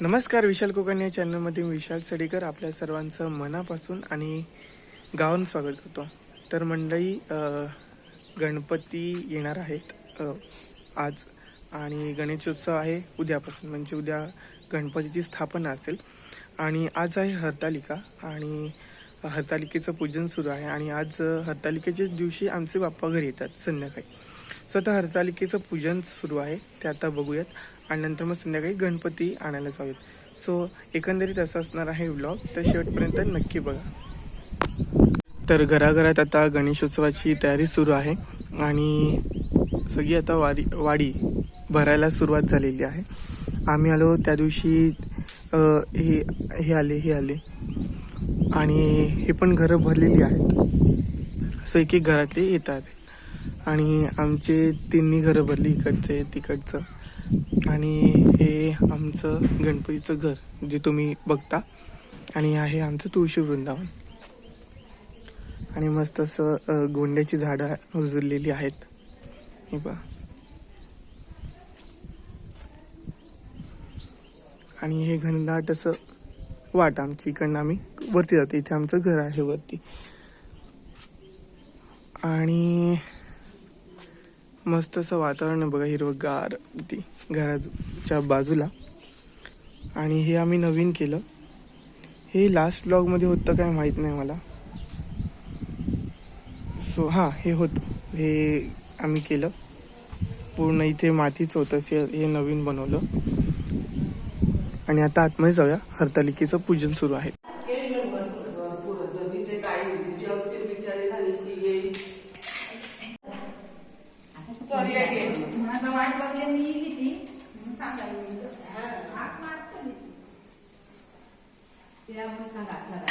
नमस्कार विशाल कोकण या चॅनलमध्ये मी विशाल सडेकर आपल्या सर्वांचं मनापासून आणि गावानं स्वागत करतो. तर मंडळी गणपती येणार आहेत आज. आणि गणेशोत्सव आहे उद्यापासून म्हणजे उद्या गणपतीची स्थापना असेल. आणि आज आहे हरतालिका आणि हरतालिकेचं पूजन सुरू आहे. आणि आज हरतालिकेच्याच दिवशी आमचे बाप्पा घरी येतात संध्याकाळी. सो आता हरतालिकेचं पूजन सुरू आहे ते आता बघूयात. आणि नंतर मग संध्याकाळी गणपती आणायला जाऊयात. सो एकंदरीत असं असणार आहे व्लॉग तर शेवटपर्यंत नक्की बघा. तर घराघरात आता गणेशोत्सवाची तयारी सुरू आहे. आणि सगळी आता वारी वाडी भरायला सुरुवात झालेली आहे. आम्ही आलो त्या दिवशी हे हे आले हे आले. आणि हे पण घरं भरलेली आहेत. सो एक एक घरातले येतात. आणि आमचे तिन्ही घरं भरली इकडचे तिकडचं. आणि हे आमचं गणपतीचं घर जे तुम्ही बघता. आणि आहे आमचं तुळशी वृंदावन. आणि मस्त असं गोंड्याची झाडं रुजलेली आहेत. हे पहा. आणि हे घनदाट असं वाट आमची इकडनं आम्ही वरती जाते. इथे आमचं घर आहे वरती. आणि मस्त असं वातावरण आहे बघा हिरवंगार ती घराच्या बाजूला. आणि हे आम्ही नवीन केलं. हे लास्ट ब्लॉगमध्ये होतं काय माहीत नाही मला. सो हां हे होतं. हे आम्ही केलं. पूर्ण इथे मातीच होतं हे नवीन बनवलं. आणि आता आतमध्ये जाऊया. हरतालिकेचं पूजन सुरू आहे माझा वाट बघल्या मी किती सांगायला आज मारतं त्यामुळे सांगा असला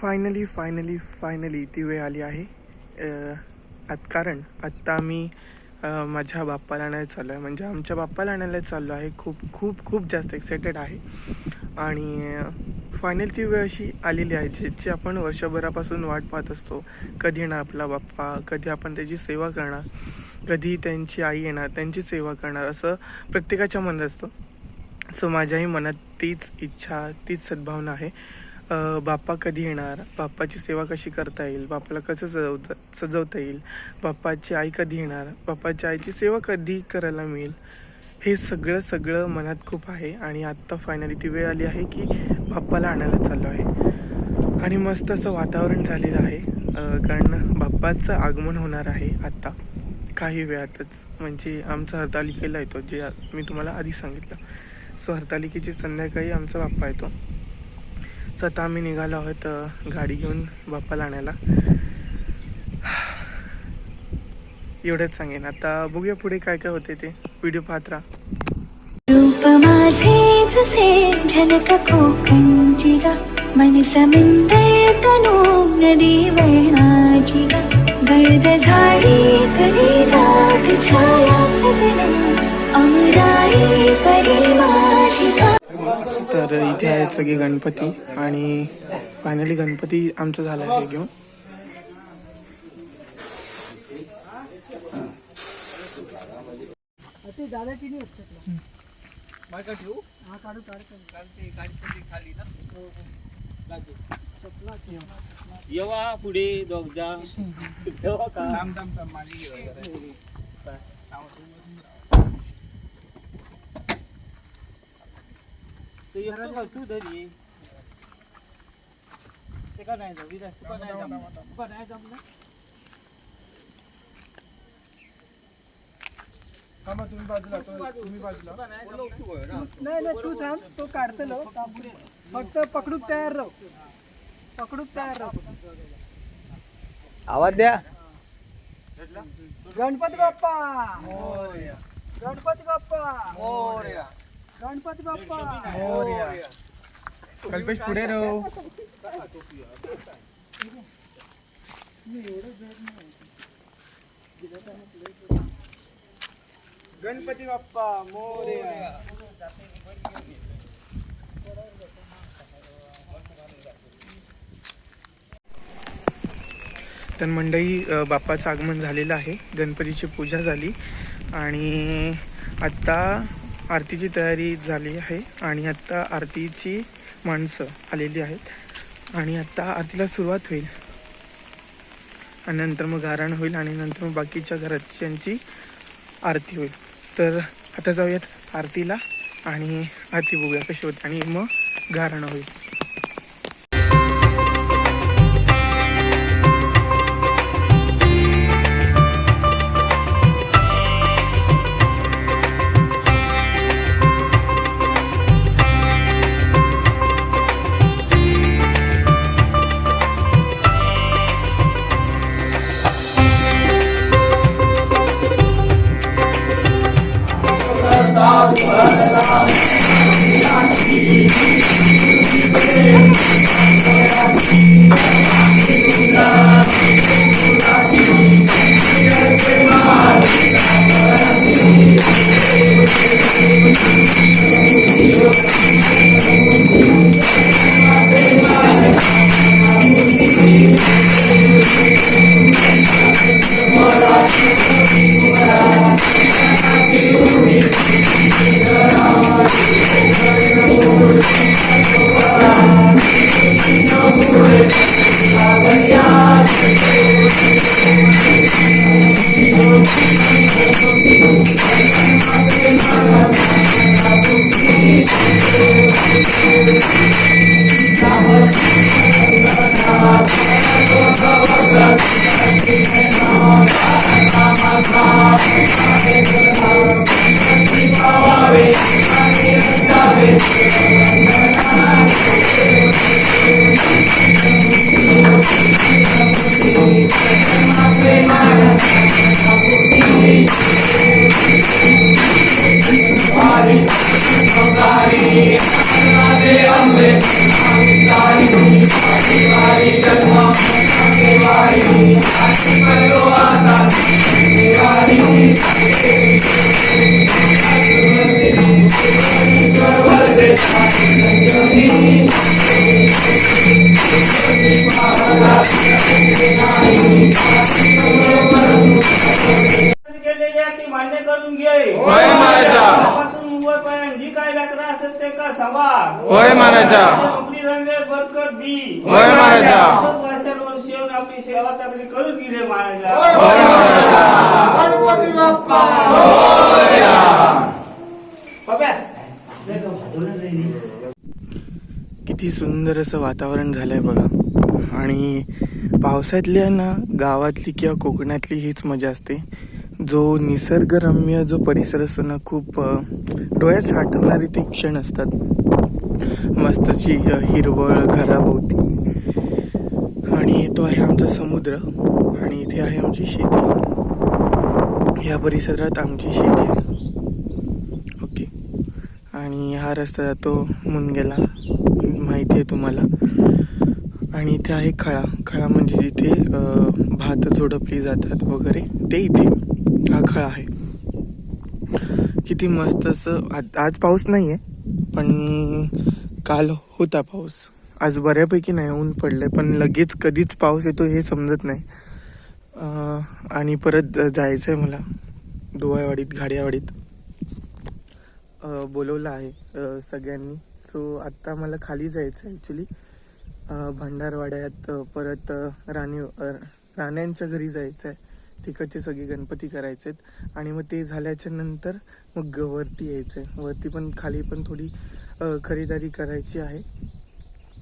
फायनली फायनली फायनली ती वेळ आली आहे. आत कारण आत्ता आम्ही माझ्या बाप्पाला आणायला चाललो आहे. म्हणजे आमच्या बाप्पाला आणायला चाललो आहे. खूप खूप खूप जास्त एक्सायटेड आहे. आणि फायनल ती वेळ अशी आलेली आहे ज्याची आपण वर्षभरापासून वाट पाहत असतो. कधी येणार आपला बाप्पा? कधी आपण त्याची सेवा करणार? कधी त्यांची आई येणार? त्यांची सेवा करणार? असं प्रत्येकाच्या मनात असतं. सो माझ्याही मनात तीच इच्छा तीच सद्भावना आहे. बाप्पा कधी येणार? बाप्पाची सेवा कशी करता येईल? बाप्पाला कसं सजवता सजवता येईल? बाप्पाची आई कधी येणार? बाप्पाच्या आईची सेवा कधी करायला मिळेल? हे सगळं सगळं मनात खूप आहे आणि आत्ता फायनली ती वेळ आली आहे की बाप्पाला आणायला चाललो आहे. आणि मस्त असं वातावरण झालेलं आहे. कारण बाप्पाचं आगमन होणार आहे आत्ता. काही वेळातच. म्हणजे आमचा हरतालिकेला येतो जे आ- मी तुम्हाला आधी सांगितलं. सो हरतालिकेची संध्याकाळी आमचा बाप्पा येतो. सो आता आम्ही निघालो आहोत गाडी घेऊन बाप्पाला आणायला. एवढंच सांगेन. आता बघूया पुढे काय काय होते ते. व्हिडिओ पाहत राहा. रूप माझे जसे झलक कोकणची नदी वळणाची गा गर्द झाडी दाट छाया सजन अमराई परी तर इथे आहेत सगळे गणपती आणि फायनली गणपती आमचं झालं आहे घेऊन. येवा पुढे दोघदा ठेवा ते घरात घाल तू धरी ते का नाही जाऊ विराज नाही जमलं तू का नाही जमलं नाही नाही तू थांब तो काढतलो फक्त पकडूक तयार राह. पकडूक तयार राह. आवाज द्या. गणपती बाप्पा! गणपती बाप्पा! गणपती बाप्पा. हो. कल्पेश पुढे राहू. गणपती बाप्पा मोर्या तर मंडई बाप्पाचं आगमन झालेलं आहे. गणपतीची पूजा झाली. आणि आत्ता आरतीची तयारी झाली आहे आणि आत्ता आरतीची माणसं आलेली आहेत. आणि आत्ता आरतीला सुरुवात होईल. आणि नंतर मग गारण होईल आणि नंतर मग बाकीच्या घरच्यांची आरती होईल. तर आता जाऊयात आरतीला आणि आरती बघूया कशी होते आणि मग गारण होईल. होय महाराजा. नोकरी दी. होय महाराजा. असंच वर्षानुवर्ष येऊन आपली सेवा चाकरी करून गेले महाराजा. पप्या किती सुंदर असं वातावरण झालंय बघा. आणि पावसातल्या ना गावातली किंवा कोकणातली हीच मजा असते. जो निसर्गरम्य जो परिसर असतो ना खूप डोळ्यात साठवणारे ते क्षण असतात. मस्त अशी हिरवळ घराभोवती आणि तो आहे आमचा समुद्र आणि इथे आहे आमची शेती. या परिसरात आमची शेती आहे. ओके. आणि हा रस्ता जातो मुनगेला माहिती आहे तुम्हाला. आणि इथे आहे खळा. खळा म्हणजे जिथे भात झोडपली जातात वगैरे ते इथे. हा खळा आहे. किती मस्त असं आज आज पाऊस नाही आहे पण काल होता पाऊस. आज बऱ्यापैकी नाही ऊन पडलंय पण लगेच कधीच पाऊस येतो हे समजत नाही. आणि परत जायचं आहे मला डोवायवाडीत गाडियावाडीत बोलवलं आहे सगळ्यांनी. सो आत्ता मला खाली जायचं आहे ॲक्च्युली भंडारवाड्यात परत राणी राण्यांच्या घरी जायचं आहे तिकडचे सगळे गणपती करायचे आहेत आणि मग ते झाल्याच्यानंतर मग वरती यायचं आहे वरती पण खाली पण थोडी खरेदारी करायची आहे.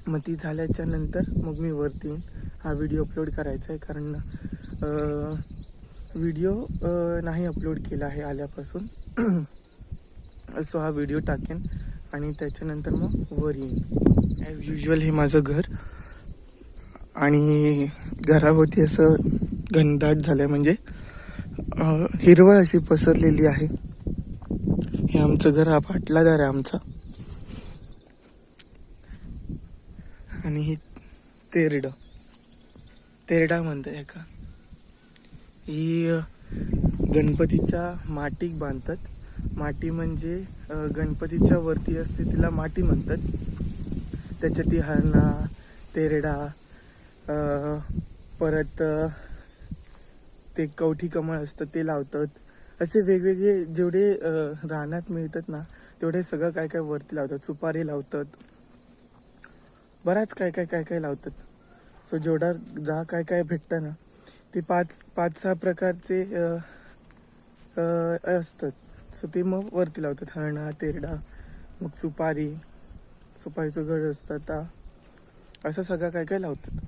मग ती झाल्याच्यानंतर मग मी वरती येईन हा व्हिडिओ अपलोड करायचा आहे. कारण व्हिडिओ नाही अपलोड केला आहे आल्यापासून. सो हा व्हिडिओ टाकेन आणि त्याच्यानंतर मग वर येईन. ॲज युजल हे माझं घर. आणि घराभोवती असं घनदाट झालं म्हणजे हिरवळ अशी पसरलेली आहे. हे आमचं घर हा पाटलादार आहे आमचा. आणि ही तेरडं. तेरडा म्हणतात एका. ही गणपतीच्या माटीक बांधतात. माटी म्हणजे गणपतीच्या वरती असते तिला माटी म्हणतात. त्याच्यात ती हरणा तेरडा परत ते कवठी कमळ असतं ते लावतात. असे वेगवेगळे जेवढे रानात मिळतात ना तेवढे सगळं काय काय वरती लावतात. सुपारी लावतात. बराच काय काय काय काय लावतात. सो जेवढा जा काय काय भेटतं ना ते पाच पाच सहा प्रकारचे असतात. सो ते मग वरती लावतात. हरणा तेरडा मग सुपारी. सुपारीचं घड असतं ता असं सगळं काय काय लावतात.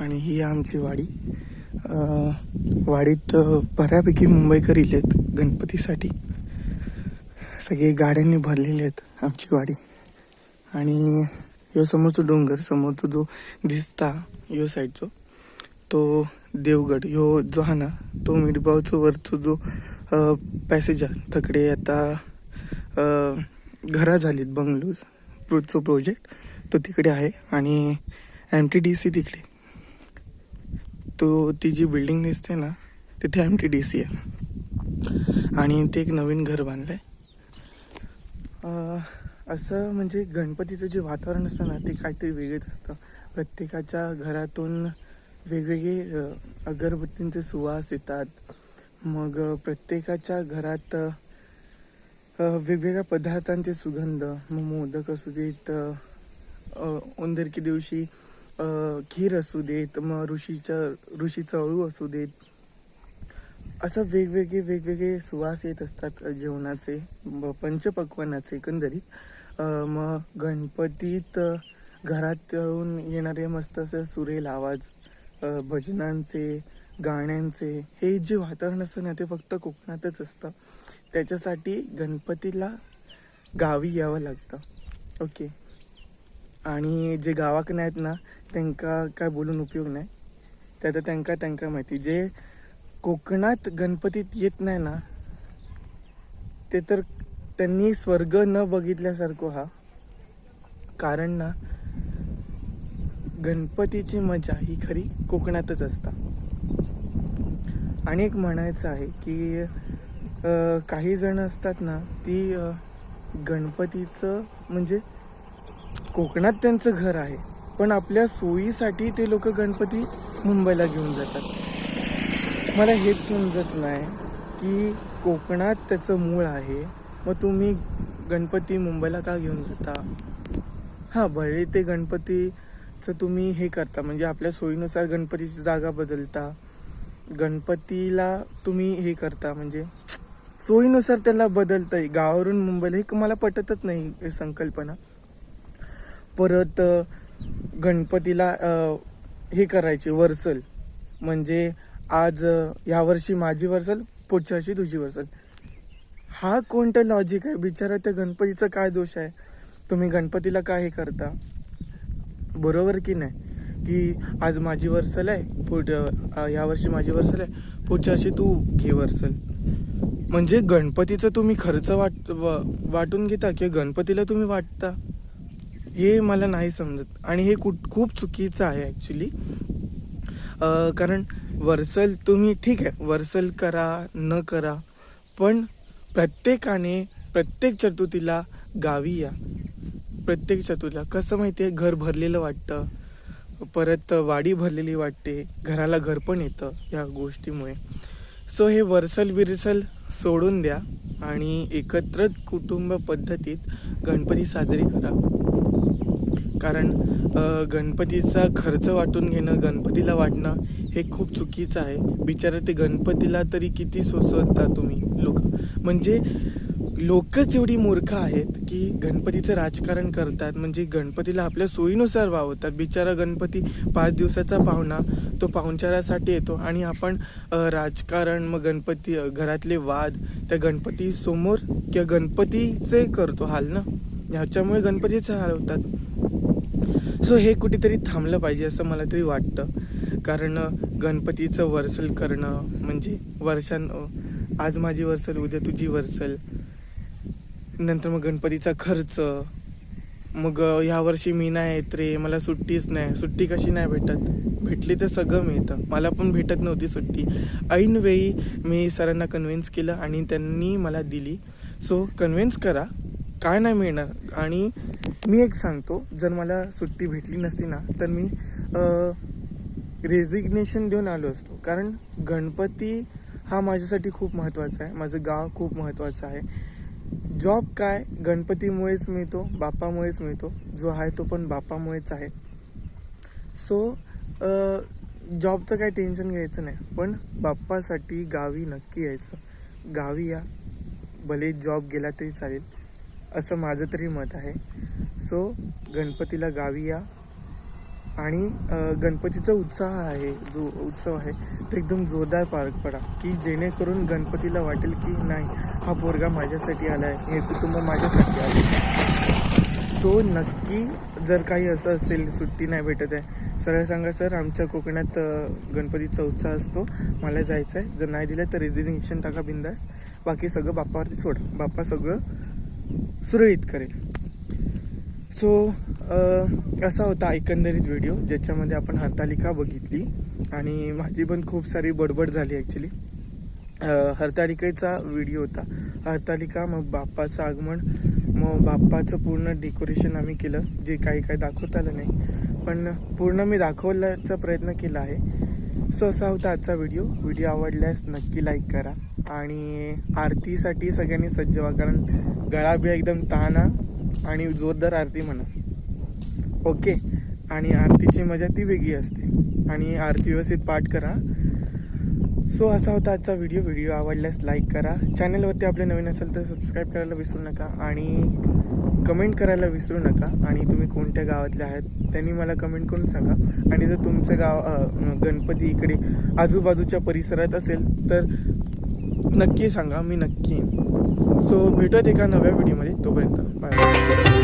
आणि ही आमची वाडी. वाडीत बऱ्यापैकी मुंबईकर आहेत गणपतीसाठी. सगळे गाड्यांनी भरलेले आहेत आमची वाडी. आणि ह्यो समोरचा डोंगर समोरचा जो दिसता ह्यो साईडचो तो देवगड ह्यो जो हा ना तो मिरबावचो वरचो जो पॅसेज आहे तकडे आता घरा झालीत बंगलोज पुढचो प्रोजेक्ट तो तिकडे आहे आणि एम टी डी सी तिकडे. तो ती जी बिल्डिंग दिसते ना तिथे एम टी डी सी आहे. आणि ते एक नवीन घर बांधलं आहे असं म्हणजे गणपतीचं जे वातावरण असतं ना ते काहीतरी वेगळंच असतं. प्रत्येकाच्या घरातून वेगवेगळे अगरबत्तींचे सुवास येतात. मग प्रत्येकाच्या घरात वेगवेगळ्या पदार्थांचे सुगंध मग मोदक असू देत अ, उंदरकी दिवशी खीर असू देत मग ऋषीच्या ऋषी चळू असू देत. असं वेगवेगळे वेगवेगळे सुवास येत असतात जेवणाचे पंचपक्वानाचे एकंदरीत. मग गणपतीत घरात येऊन येणारे मस्त असं सुरेल आवाज भजनांचे गाण्यांचे हे जे वातावरण असतं ना ते फक्त कोकणातच असतं. त्याच्यासाठी गणपतीला गावी यावं लागतं. ओके. आणि जे गावाकडे आहेत ना त्यांका काय बोलून उपयोग नाही. ते आता त्यांका त्यांका माहिती. जे कोकणात गणपतीत येत नाही ना ते तर त्यांनी स्वर्ग न बघितल्यासारखं हा. कारण ना गणपतीची मजा ही खरी कोकणातच असता. आणि एक म्हणायचं आहे की काही जण असतात ना ती गणपतीचं म्हणजे कोकणात त्यांचं घर आहे. पण आपल्या सोयीसाठी ते लोक गणपती मुंबईला घेऊन जातात. मला हेच समजत नाही की कोकणात त्याचं मूळ आहे. मग तुम्ही गणपती मुंबईला का घेऊन जाता? हां बरे ते गणपतीचं तुम्ही हे करता म्हणजे आपल्या सोयीनुसार गणपतीची जागा बदलता. गणपतीला तुम्ही हे करता म्हणजे सोयीनुसार त्याला बदलतंय. गावावरून मुंबईला हे मला पटतच नाही हे संकल्पना. परत गणपतीला हे करायचे वर्सल. म्हणजे आज यावर्षी माझी वर्सल पुढच्या वर्षी तुझी वर्सल. हा कोणतं लॉजिक आहे? बिचारा त्या गणपतीचा काय दोष आहे? तुम्ही गणपतीला काय हे करता? बरोबर की नाही? की आज माझी वर्सल आहे पुढ अ, यावर्षी माझी वर्सल आहे पुढच्या वर्षी तू घे वर्सल. म्हणजे गणपतीचं तुम्ही खर्च वाट वाटून घेता किंवा गणपतीला तुम्ही वाटता? हे मला नाही समजत. आणि हे कुठ खूप चुकीचं आहे ॲक्च्युली कारण वर्सल तुम्ही ठीक आहे वर्सल करा न करा पण प्रत्येकाने प्रत्येक चतुर्थीला गावी या. प्रत्येक चतुर्थीला. कसं माहिती आहे घर भरलेलं वाटतं. परत वाडी भरलेली वाटते. घराला घर पण येतं या गोष्टीमुळे. सो हे वरसल विरसल सोडून द्या आणि एकत्र कुटुंब पद्धतीत गणपती साजरी करा. कारण गणपतीचा खर्च वाटून घेणं गणपतीला वाटणं हे खूप चुकीचं आहे. बिचारा ते गणपतीला तरी किती सोसवता तुम्ही लोक? म्हणजे लोकच एवढी मूर्ख आहेत की गणपतीचं राजकारण करतात. म्हणजे गणपतीला आपल्या सोयीनुसार वावतात बिचारा गणपती पाच दिवसाचा पाहुणा तो पाहुणचारासाठी येतो आणि आपण राजकारण मग गणपती घरातले वाद त्या गणपती समोर किंवा गणपतीचे करतो हाल ना? ह्याच्यामुळे गणपतीचे हाल होतात. सो हे कुठेतरी थांबलं पाहिजे असं मला तरी वाटतं. कारण गणपतीचं वर्सल करणं म्हणजे वर्षान आज माझी वर्सल उद्या तुझी वर्सल नंतर मग गणपतीचा खर्च मग ह्या ह्यावर्षी मी नाही येत रे मला सुट्टीच नाही. सुट्टी कशी नाही भेटत? भेटली तर सगळं मिळतं. मला पण भेटत नव्हती सुट्टी. ऐनवेळी मी सरांना कन्व्हिन्स केलं आणि त्यांनी मला दिली. सो कन्व्हिन्स करा. काय नाही मिळणार. आणि मी एक सांगतो जर मला सुट्टी भेटली नसती ना तर मी रेझिग्नेशन देऊन आलो असतो. कारण गणपती हा माझ्यासाठी खूप महत्त्वाचा आहे. माझं गाव खूप महत्त्वाचं आहे. जॉब काय? गणपतीमुळेच मिळतो बापामुळेच मिळतो. जो आहे तो पण बापामुळेच आहे. सो जॉबचं काही टेन्शन घ्यायचं नाही. पण बाप्पासाठी गावी नक्की यायचं. गावी या. भले जॉब गेला तरी चालेल. असं माझं तरी मत आहे. सो गणपतीला गावी या. आणि गणपतीचा उत्साह आहे जो उत्सव आहे तो एकदम जोरदार पार पडा. की जेणेकरून गणपतीला वाटेल की नाही हा पोरगा माझ्यासाठी आला आहे हे कुटुंब माझ्यासाठी आलं सो नक्की जर काही असं असेल सुट्टी नाही भेटत आहे सरळ सांगा सर आमच्या कोकणात गणपतीचा उत्साह असतो मला जायचं आहे जर नाही दिलं तर रेझिग्नेशन टाका बिंदास. बाकी सगळं बाप्पावरती सोडा. बाप्पा सगळं सुरळीत करेल. सो असा होता एकंदरीत व्हिडिओ ज्याच्यामध्ये आपण हरतालिका बघितली. आणि माझी पण खूप सारी बडबड झाली ॲक्च्युली हरतालिकेचा व्हिडिओ होता. हरतालिका मग बाप्पाचं आगमन मग बाप्पाचं पूर्ण डेकोरेशन आम्ही केलं जे काही काही दाखवता आलं नाही. पण पूर्ण मी दाखवल्याचा प्रयत्न केला आहे. सो असा होता आजचा व्हिडिओ व्हिडिओ आवडल्यास नक्की लाईक करा. आणि आरतीसाठी सगळ्यांनी सज्ज व्हा कारण गळा बी एकदम ताना आणि जोरदार आरती म्हणा. ओके? आणि आरतीची मजा ती वेगळी असते. आणि आरती व्यवस्थित पाठ करा. सो असा होता आजचा व्हिडिओ व्हिडिओ आवडल्यास लाईक करा. चॅनलवरती आपले नवीन असेल तर सबस्क्राईब करायला विसरू नका आणि कमेंट करायला विसरू नका. आणि तुम्ही कोणत्या गावातले आहेत त्यांनी मला कमेंट करून सांगा. आणि जर तुमचं गाव गणपती इकडे आजूबाजूच्या परिसरात असेल तर नक्की सांगा मी नक्की सो भेटत एका नव्या व्हिडिओमध्ये तोपर्यंत बाय